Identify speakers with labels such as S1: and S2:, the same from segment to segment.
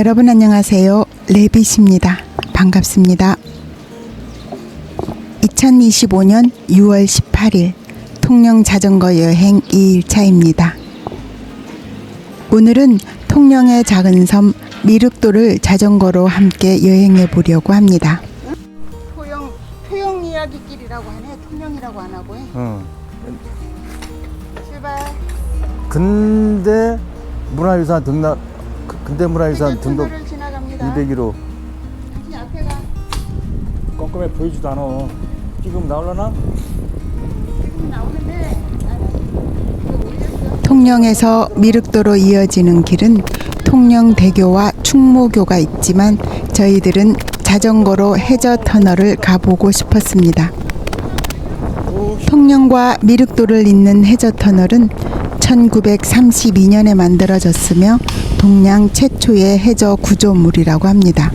S1: 여러분 안녕하세요. 레빗입니다. 반갑습니다. 2025년 6월 18일 통영 자전거 여행 2일차입니다. 오늘은 통영의 작은 섬 미륵도를 자전거로 함께 여행해 보려고 합니다.
S2: 토영 토영 이야기길이라고 하네. 통영이라고 안 하고 해.
S3: 어.
S2: 출발.
S3: 근대 문화유산 등록 그- 근대 문화유산
S2: 이제
S3: 등록
S2: 터널을 지나갑니다.
S3: 201호
S2: 다시 앞에 가.
S3: 꼼꼼해 보이지도 않아. 지금 나올라나?
S2: 이거 올렸어.
S1: 통영에서 미륵도로 이어지는 길은 통영대교와 충무교가 있지만 저희들은 자전거로 해저 터널을 가보고 싶었습니다. 통영과 미륵도를 잇는 해저 터널은 1932년에 만들어졌으며 동양 최초의 해저 구조물이라고 합니다.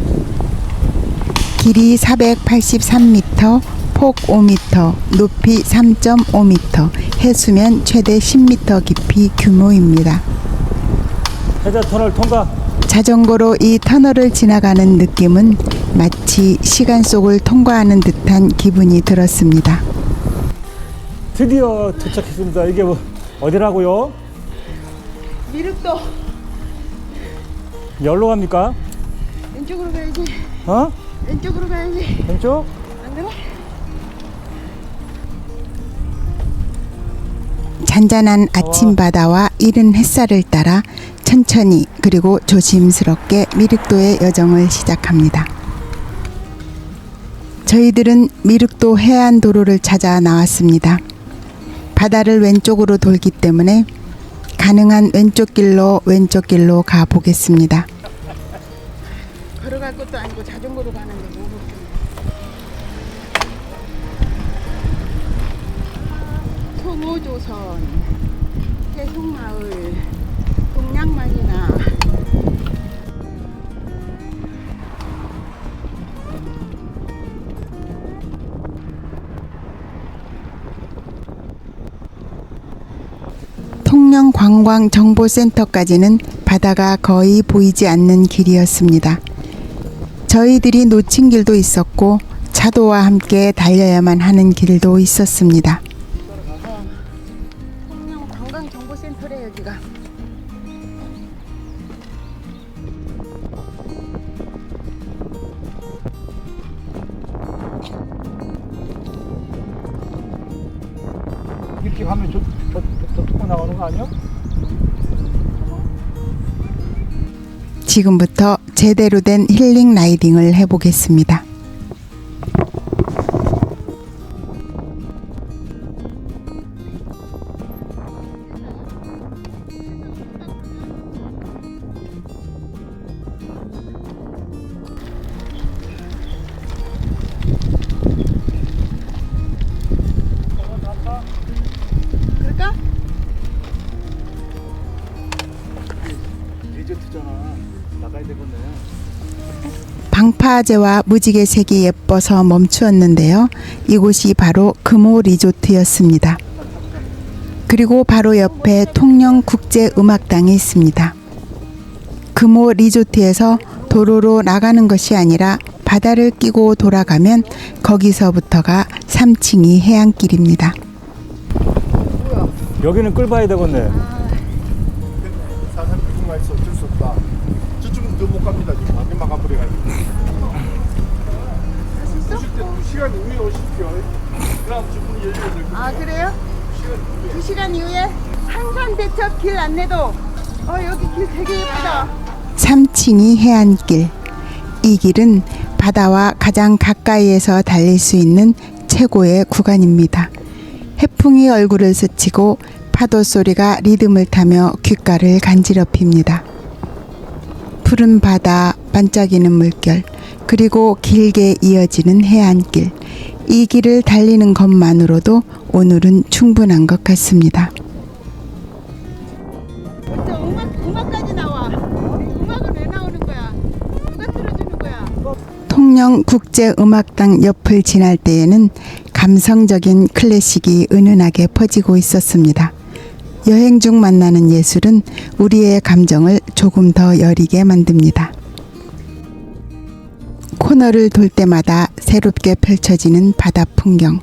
S1: 길이 483m, 폭 5m, 높이 3.5m, 해수면 최대 10m 깊이 규모입니다.
S3: 해자 터널 통과.
S1: 자전거로 이 터널을 지나가는 느낌은 마치 시간 속을 통과하는 듯한 기분이 들었습니다.
S3: 드디어 도착했습니다. 이게 뭐 어디라고요?
S2: 미륵도
S3: 열로 갑니까?
S2: 왼쪽으로 가야지.
S3: 어?
S2: 왼쪽으로 가야지.
S3: 왼쪽?
S2: 안 그래?
S1: 잔잔한 아침 바다와 이른 햇살을 따라 천천히 그리고 조심스럽게 미륵도의 여정을 시작합니다. 저희들은 미륵도 해안 도로를 찾아 나왔습니다. 바다를 왼쪽으로 돌기 때문에 가능한 왼쪽 길로 왼쪽 길로 가 보겠습니다.
S2: 걸어갈 것도 아니고 자전거로 가는데 뭐. 통오조선 해송마을 동양마리나
S1: 관광정보센터까지는 바다가 거의 보이지 않는 길이었습니다. 저희들이 놓친 길도 있었고 차도와 함께 달려야만 하는 길도 있었습니다. 지금부터 제대로 된 힐링 라이딩을 해보겠습니다. 파제와 무지개 색이 예뻐서 멈추었는데요. 이곳이 바로 금호 리조트였습니다. 그리고 바로 옆에 통영 국제 음악당이 있습니다. 금호 리조트에서 도로로 나가는 것이 아니라 바다를 끼고 돌아가면 거기서부터가 3층이 해안길입니다.
S3: 여기는 끌 봐야 되겠네.
S4: 사상 그중가 있어 어쩔 수 없다. 저쪽은 더못 갑니다. 지금 완전 막아버려가지고. 시간 후에 오십시오. 그럼 될 거예요.
S2: 아 그래요? 두 시간 이후에 한산 대첩 길 안내도. 어 여기 길 되게 예쁘다.
S1: 3층이 해안길. 이 길은 바다와 가장 가까이에서 달릴 수 있는 최고의 구간입니다. 해풍이 얼굴을 스치고 파도 소리가 리듬을 타며 귓가를 간지럽힙니다. 푸른 바다, 반짝이는 물결, 그리고 길게 이어지는 해안길. 이 길을 달리는 것만으로도 오늘은 충분한 것 같습니다. 통영 국제음악당 옆을 지날 때에는 감성적인 클래식이 은은하게 퍼지고 있었습니다. 여행 중 만나는 예술은 우리의 감정을 조금 더 여리게 만듭니다. 코너를 돌 때마다 새롭게 펼쳐지는 바다 풍경,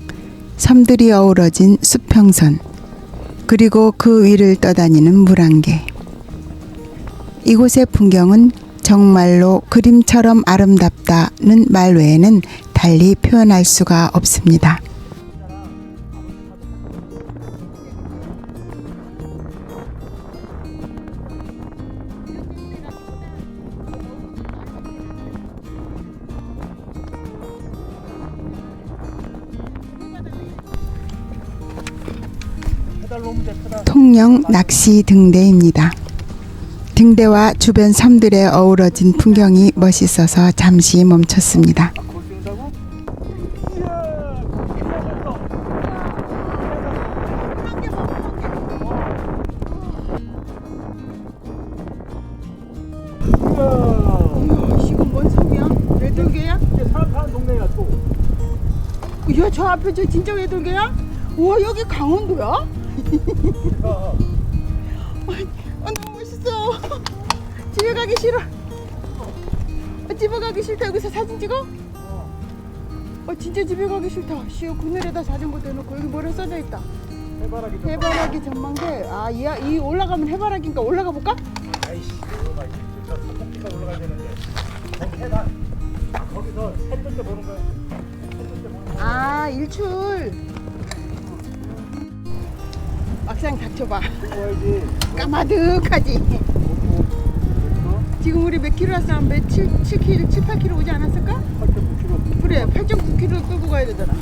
S1: 섬들이 어우러진 수평선, 그리고 그 위를 떠다니는 물안개. 이곳의 풍경은 정말로 그림처럼 아름답다는 말 외에는 달리 표현할 수가 없습니다. 통영 낚시 등대입니다. 등대와 주변 섬들의 어우러진 풍경이 멋있어서 잠시 멈췄습니다.
S2: 저 앞에 저 진짜 외돌개야? 우와, 여기 강원도야?
S3: 야,
S2: 아, 너무 멋있어. 집에 가기 싫어. 아, 집에 가기 싫다. 여기서 사진 찍어? 어, 진짜 집에 가기 싫다. 시오 그늘에다 자전거 대놓고 여기 뭐라 써져 있다.
S3: 해바라기 좀
S2: 해바라기 전망대. 아, 이, 이 올라가면 해바라기니까 올라가 볼까?
S3: 아이씨 이거 진짜 산꼭지가 올라가야 되는데 거기 해봐 거기서 해뜰때 보는 거야 해뜰때 보는 거야
S2: 아, 일출. 막상 닥쳐봐. 까마득하지. 지금 우리 몇 킬로 왔어? 몇 7, 7 킬로, 7, 8 킬로 오지 않았을까?
S3: 8.9kg
S2: 그래, 8.9킬로 끌고 가야 되잖아.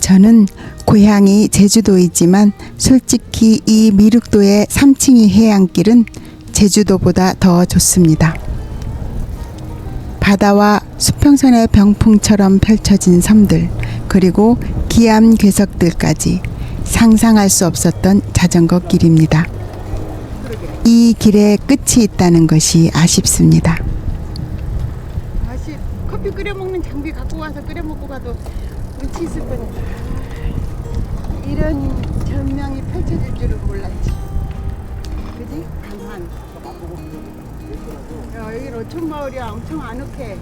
S1: 저는 고향이 제주도이지만 솔직히 이 미륵도의 3층이 해안길은 제주도보다 더 좋습니다. 바다와 수평선의 병풍처럼 펼쳐진 섬들, 그리고 기암 괴석들까지 상상할 수 없었던 자전거 길입니다. 이 길에 끝이 있다는 것이 아쉽습니다.
S2: 다시 커피 끓여 먹는 장비 갖고 와서 끓여 먹고 가도 운치 있을 뻔했다. 이런 전망이 펼쳐질 줄은 몰랐지. 그지? 강한. 야, 여기는 어촌 마을이야. 엄청 아늑해.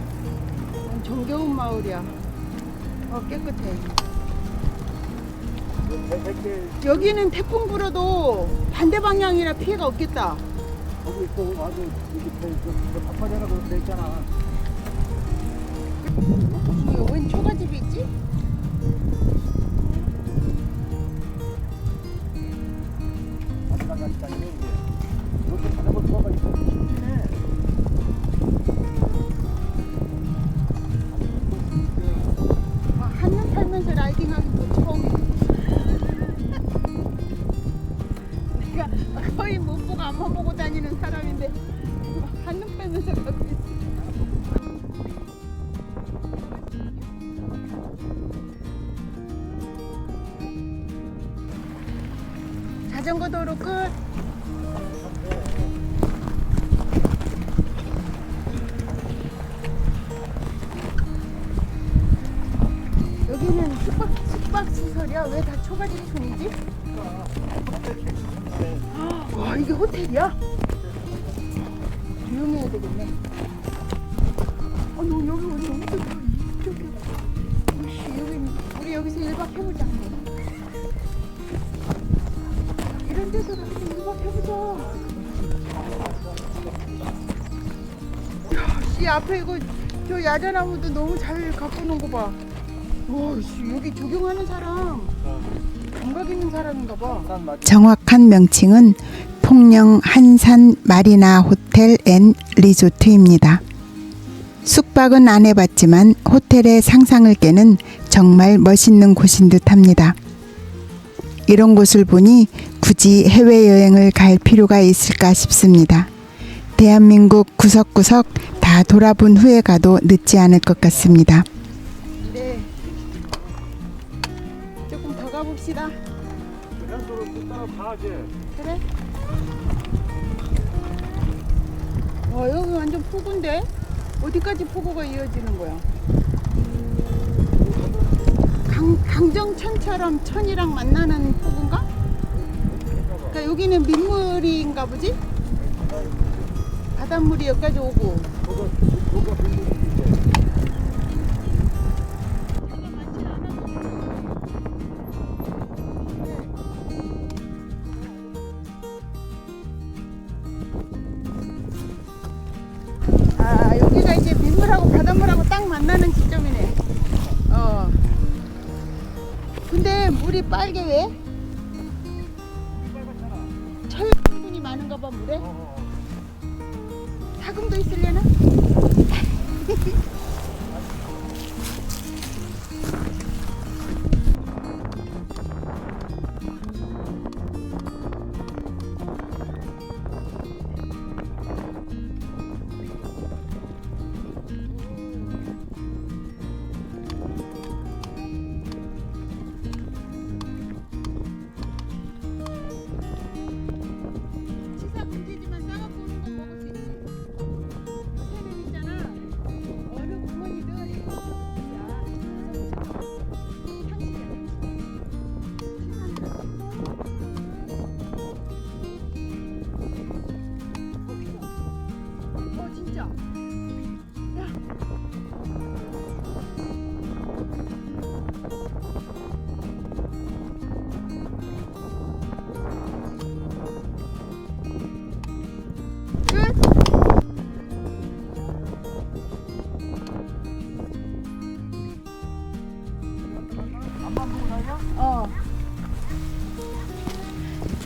S2: 어, 정겨운 마을이야. 어, 깨끗해. 여기는 태풍 불어도 반대 방향이라 피해가 없겠다.
S3: 거기 있고 아주 이렇게 저 바파리라고 돼 있잖아
S2: 여기 웬 초가집이 있지?
S3: 이렇게 있어
S2: 한눈 팔면서 라이딩하기 거의 못 보고 앞만 보고 다니는 사람인데 한눈 빼면서 가고 있어. 자전거 도로 너 여기 너무 좋다. 이쪽에. 오씨 여기 우리 여기서 1박 해보자. 이런 데서 이렇게 1박 해보자. 야, 씨 앞에 이거 저 야자나무도 너무 잘 갖고 놓은 거 봐. 와, 씨 여기 조경하는 사람 감각 있는 사람인가 봐.
S1: 정확한 명칭은 통영 한산 마리나 호텔 앤 리조트입니다. 숙박은 안 해봤지만 호텔의 상상을 깨는 정말 멋있는 곳인 듯 합니다. 이런 곳을 보니 굳이 해외여행을 갈 필요가 있을까 싶습니다. 대한민국 구석구석 다 돌아본 후에 가도 늦지 않을 것 같습니다.
S2: 네. 조금 더 가봅시다. 그래? 와 여기 완전 폭우인데 어디까지 폭우가 이어지는 거야? 강, 강정천처럼 천이랑 만나는 폭우인가? 그러니까 여기는 민물인가 보지? 바닷물이 여기까지 오고 사금도 있으려나?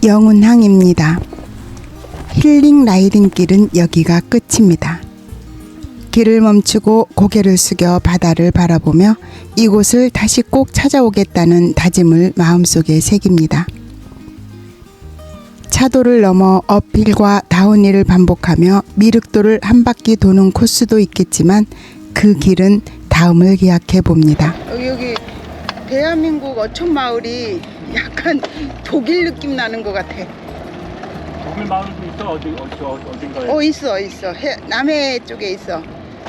S1: 영운항입니다. 힐링 라이딩 길은 여기가 끝입니다. 길을 멈추고 고개를 숙여 바다를 바라보며 이곳을 다시 꼭 찾아오겠다는 다짐을 마음속에 새깁니다. 차도를 넘어 어필과 다운힐을 반복하며 미륵도를 한 바퀴 도는 코스도 있겠지만 그 길은 다음을 기약해 봅니다.
S2: 여기 여기 대한민국 어촌 마을이 약간 독일 느낌 나는 것 같아.
S3: 독일 마을도 있어 어디 어디 어딘가에.
S2: 어 있어 있어 해, 남해 쪽에 있어.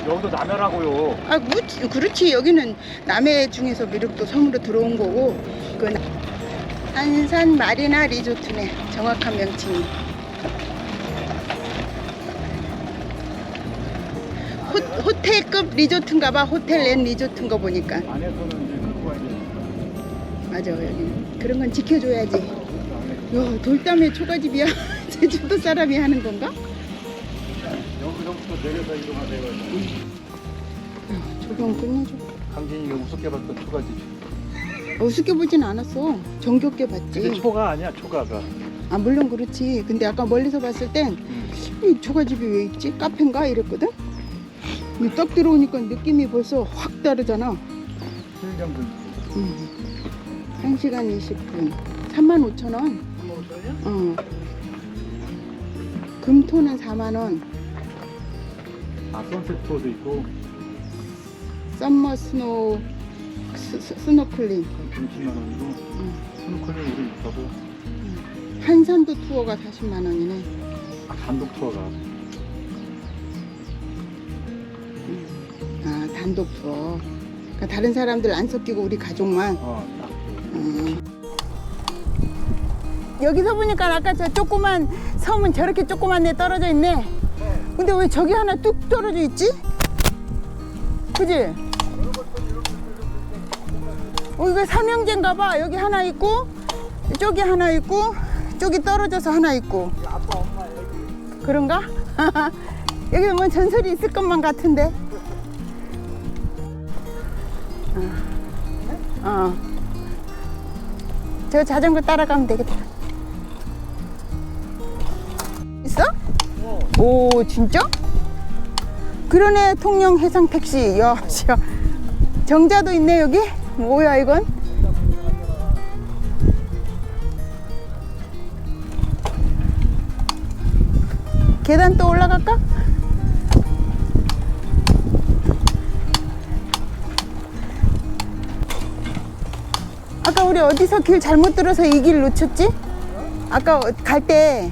S3: 여기도 남해라고요.
S2: 아 그렇지, 그렇지 여기는 남해 중에서 미륵도 섬으로 들어온 거고 그 나- 한산 마리나 리조트네 정확한 명칭이. 호, 호텔급 리조트인가봐 호텔 앤 리조트인 거 보니까
S3: 안에서는 이제.
S2: 맞아 여기 그런 건 지켜줘야지. 야 돌담에 초가집이야 제주도 사람이 하는 건가?
S3: 여기서부터 내려서 이동하세요.
S2: 조경 끝내줘.
S3: 강진이가 우습게 봤던 초가집.
S2: 우습게 보진 않았어. 정겹게
S3: 근데
S2: 봤지.
S3: 초가 아니야 초가가.
S2: 아 물론 그렇지. 근데 아까 멀리서 봤을 땐 이 초가집이 왜 있지? 카페인가 이랬거든. 근데 딱 들어오니까 느낌이 벌써 확 다르잖아.
S3: 수영장도
S2: 음. 1시간 20분. 3만 5천 원. 어. 금토는 4만 원.
S3: 아 선셋 투어도 있고
S2: 썸머 스노우 스, 스, 스노클링.
S3: 30만 원이고
S2: 응.
S3: 스노클링 우리 있다고
S2: 한산도 투어가 40만 원이네.
S3: 아, 단독 투어가
S2: 아 단독 투어. 그러니까 다른 사람들 안 섞이고 우리 가족만.
S3: 어
S2: 여기서 보니까 아까 저 조그만 섬은 저렇게 조그만 데 떨어져 있네. 근데 왜 저기 하나 뚝 떨어져 있지? 그지? 어, 이거 삼형제인가 봐. 여기 하나 있고, 저기 하나 있고, 저기 떨어져서 하나 있고. 그런가? 여기 뭐 전설이 있을 것만 같은데. 어. 어. 저 자전거 따라가면 되겠다. 오, 진짜? 그러네, 통영 해상 택시. 야, 씨. 정자도 있네, 여기? 뭐야, 이건? 계단 또 올라갈까? 아까 우리 어디서 길 잘못 들어서 이 길 놓쳤지? 아까 갈 때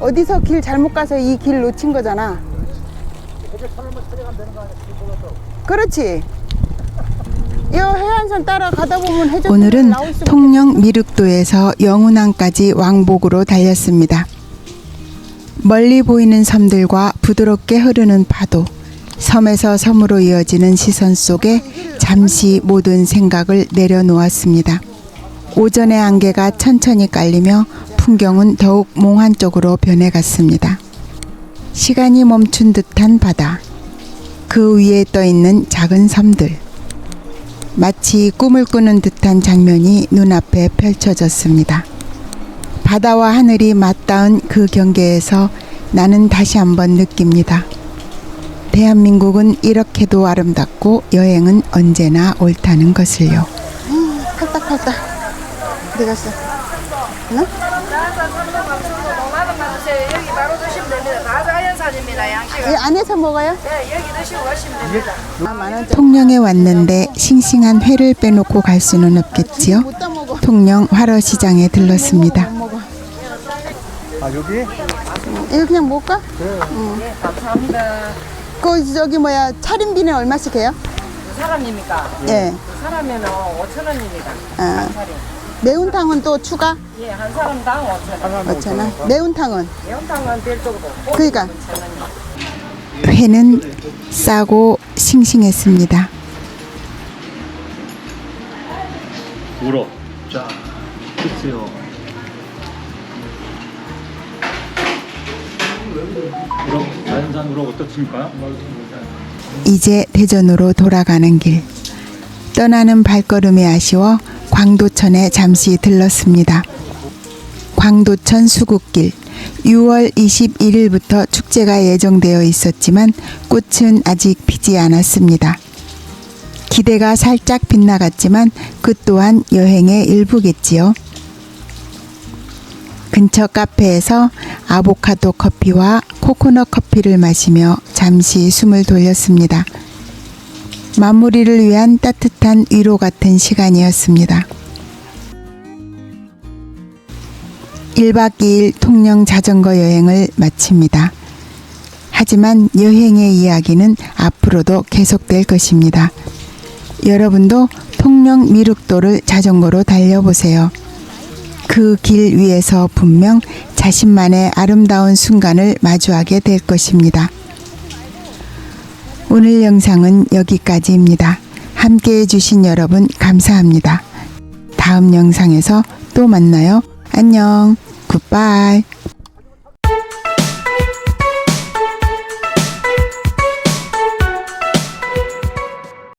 S2: 어디서 길 잘못 가서 이 길 놓친 거잖아. 그렇지. 이 해안선 따라 가다 보면 해저
S1: 오늘은 통영 미륵도에서 영운항까지 왕복으로 달렸습니다. 멀리 보이는 섬들과 부드럽게 흐르는 파도, 섬에서 섬으로 이어지는 시선 속에 잠시 모든 생각을 내려놓았습니다. 오전의 안개가 천천히 깔리며 풍경은 더욱 몽환 적으로 변해갔습니다. 시간이 멈춘 듯한 바다. 그 위에 떠 있는 작은 섬들. 마치 꿈을 꾸는 듯한 장면이 눈앞에 펼쳐졌습니다. 바다와 하늘이 맞닿은 그 경계에서 나는 다시 한번 느낍니다. 대한민국은 이렇게도 아름답고 여행은 언제나 옳다는 것을요.
S2: 팔딱팔딱. 어디 갔어?
S5: 동남아 가주세요. 여기 바로 드시면 됩니다. 다 자연산입니다. 양식은.
S2: 이 안에서 먹어요?
S5: 네, 여기 드시고 가시면 됩니다.
S2: 아.
S1: 통영에 왔는데 싱싱한 회를 빼놓고 갈 수는 없겠지요. 통영 화로시장에 들렀습니다.
S3: 아 여기?
S2: 이거 그냥 먹을까?
S5: 네, 감사합니다.
S2: 그 저기 뭐야 차림비는 얼마씩 해요?
S5: 그 사람입니까?
S2: 예.
S5: 그 사람이면 5천 원입니다.
S2: 아,
S5: 한 사람.
S2: 매운탕은 또 추가
S5: 예, 한 사람당 5천 원.
S2: 5천 원. 매운탕은
S5: 매운탕은 별도고.
S2: 그러니까.
S5: 5천 원.
S1: 회는 싸고 싱싱했습니다.
S3: 우럭. 자, 글쎄요. 우럭, 자연산 우럭 어떻습니까?
S1: 이제 대전으로 돌아가는 길. 떠나는 발걸음이 아쉬워 광도천에 잠시 들렀습니다. 광도천 수국길. 6월 21일부터 축제가 예정되어 있었지만 꽃은 아직 피지 않았습니다. 기대가 살짝 빗나갔지만 그 또한 여행의 일부겠지요. 근처 카페에서 아보카도 커피와 코코넛 커피를 마시며 잠시 숨을 돌렸습니다. 마무리를 위한 따뜻한 위로 같은 시간이었습니다. 1박 2일 통영 자전거 여행을 마칩니다. 하지만 여행의 이야기는 앞으로도 계속될 것입니다. 여러분도 통영 미륵도를 자전거로 달려보세요. 그 길 위에서 분명 자신만의 아름다운 순간을 마주하게 될 것입니다. 오늘 영상은 여기까지입니다. 함께 해주신 여러분 감사합니다. 다음 영상에서 또 만나요. 안녕. 굿바이.